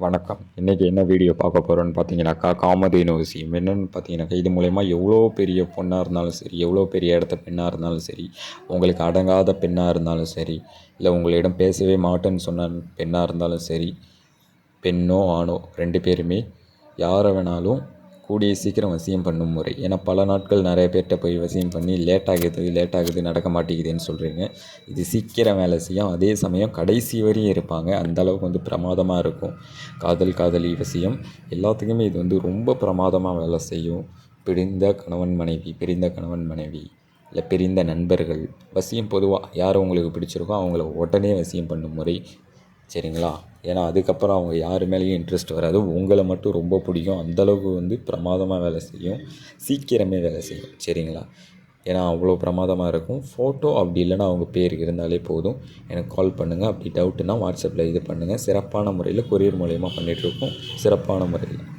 வணக்கம். இன்றைக்கி என்ன வீடியோ பார்க்க போகிறோன்னு பார்த்தீங்கன்னாக்கா காமதேனு விஷயம் என்னென்னு பார்த்தீங்கன்னாக்கா இது மூலயமா எவ்வளோ பெரிய பொண்ணாக இருந்தாலும் சரி எவ்வளோ பெரிய இடத்த பெண்ணாக இருந்தாலும் சரி உங்களுக்கு அடங்காத பெண்ணாக இருந்தாலும் சரி இல்லை உங்களிடம் பேசவே மாட்டேன்னு சொன்ன பெண்ணாக இருந்தாலும் சரி பெண்ணோ ஆணோ ரெண்டு பேருமே யாரை வேணாலும் கூடிய சீக்கிரம் வசியம் பண்ணும் முறை. ஏன்னா பல நாட்கள் நிறைய பேர்கிட்ட போய் வசியம் பண்ணி லேட் ஆகுது லேட் ஆகுது நடக்க மாட்டேங்குதுன்னு சொல்கிறீங்க இது சீக்கிரம் வேலை செய்யும். அதே சமயம் கடைசி வரையும் இருப்பாங்க. அந்த அளவுக்கு வந்து பிரமாதமாக இருக்கும். காதல் காதலி வசியம் எல்லாத்துக்குமே இது வந்து ரொம்ப பிரமாதமாக வேலை செய்யும். பிரிந்த கணவன் மனைவி பிரிந்த கணவன் மனைவி இல்லை பிரிந்த நண்பர்கள். வசியம் பொதுவாக யார் உங்களுக்கு பிடிச்சிருக்கோ அவங்கள உடனே வசியம் பண்ணும் முறை. சரிங்களா? ஏன்னா அதுக்கப்புறம் அவங்க யார் மேலேயும் இன்ட்ரெஸ்ட் வராது. உங்களை மட்டும் ரொம்ப பிடிக்கும். அந்தளவுக்கு வந்து பிரமாதமாக வேலை செய்யும். சீக்கிரமே வேலை செய்யும். சரிங்களா? ஏன்னா அவ்வளோ பிரமாதமாக இருக்கும். ஃபோட்டோ அப்படி இல்லைன்னா அவங்க பேர் இருந்தாலே போதும். எனக்கு கால் பண்ணுங்கள் அப்படி டவுட்டுன்னா வாட்ஸ்அப்பில் இது பண்ணுங்கள் சிறப்பான முறையில் கொரியர் மூலயமா பண்ணிகிட்ருக்கோம் சிறப்பான முறையில்.